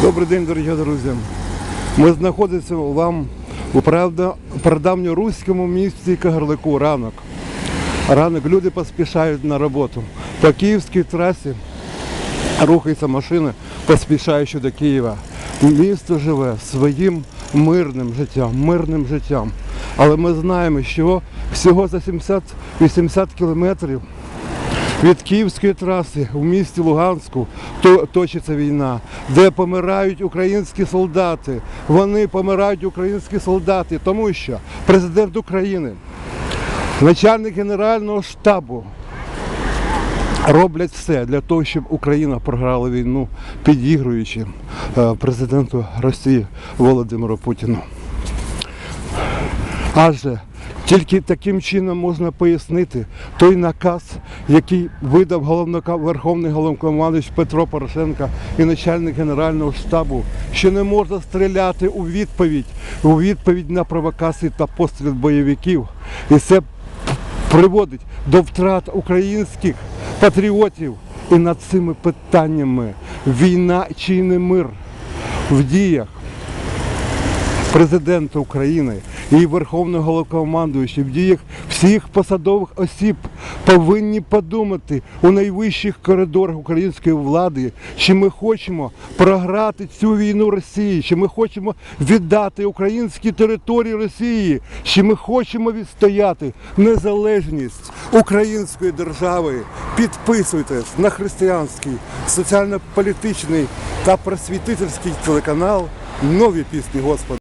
Добрий день, дорогі друзі. Ми знаходимося вам у прадавньоруському місті Кагарлику ранок. Ранок люди поспішають на роботу. По київській трасі рухаються машини, поспішаючи до Києва. Місто живе своїм мирним життям, мирним життям. Але ми знаємо, що всього за 70-80 кілометрів від Київської траси в місті Луганську то- точиться війна, де помирають українські солдати. Вони помирають українські солдати, тому що президент України, начальник Генерального штабу роблять все для того, щоб Україна програла війну, підігруючи е, президенту Росії Володимиру Путіну. Адже тільки таким чином можна пояснити той наказ, який видав головнока- Верховний головнокомандуючий Петро Порошенко і начальник Генерального штабу, що не можна стріляти у відповідь, у відповідь на провокації та постріл бойовиків. І це приводить до втрат українських патріотів. І над цими питаннями війна чи не мир в діях президента України і Верховного Головнокомандуючого в діях всіх посадових осіб повинні подумати у найвищих коридорах української влади, чи ми хочемо програти цю війну Росії, чи ми хочемо віддати українські території Росії, чи ми хочемо відстояти незалежність української держави. Підписуйтесь на християнський, соціально-політичний та просвітительський телеканал Нові пісні Господа.